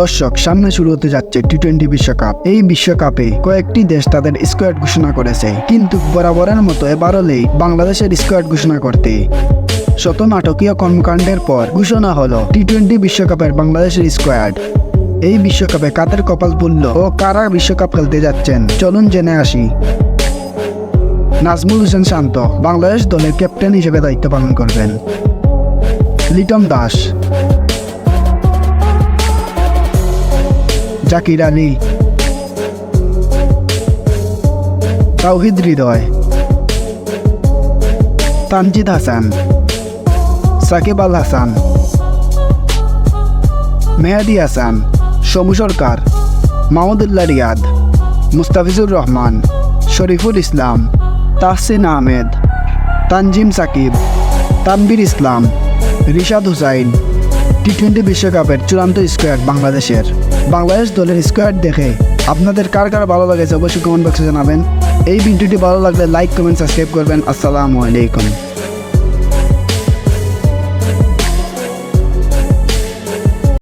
দর্শক, সামনে শুরু হতে যাচ্ছে টি টোয়েন্টি বিশ্বকাপ। এই বিশ্বকাপে কয়েকটি দেশ তাদের স্কোয়াড ঘোষণা করেছে। কিন্তু বরাবরের মতো এবারও লেই বাংলাদেশের স্কোয়াড ঘোষণা করতে। শত নাটকীয় কর্মকাণ্ডের পর ঘোষণা হলো টি টোয়েন্টি বিশ্বকাপের বাংলাদেশের স্কোয়াড এই বিশ্বকাপে কাদের কপাল পুলল ও কারা বিশ্বকাপ খেলতে যাচ্ছেন? চলুন জেনে আসি। নাজমুল হোসেন শান্ত বাংলাদেশ দলের ক্যাপ্টেন হিসেবে দায়িত্ব পালন করবেন। লিটন দাস। জাকির আলী তাওহিদ হৃদয়। তানজিদ হাসান, সাকিব আল হাসান, মেহাদি হাসান সমু সরকার, মাহমুদুল্লাহ রিয়াদ, মুস্তাফিজুর রহমান, শরীফুল ইসলাম, তাহসিন আহমেদ, তানজিম সাকিব, তানবির ইসলাম, রিশাদ হুসাইন টি টোয়েন্টি বিশ্বকাপের চূড়ান্ত স্কোয়াড বাংলাদেশের। বাংলাদেশ দলের স্কোয়াড দেখে আপনাদের কার কার ভালো লাগেছে অবশ্যই কমেন্ট বক্সে জানাবেন। এই ভিডিওটি ভালো লাগলে লাইক কমেন্ট সাবস্ক্রাইব করবেন। আসসালামু আলাইকুম।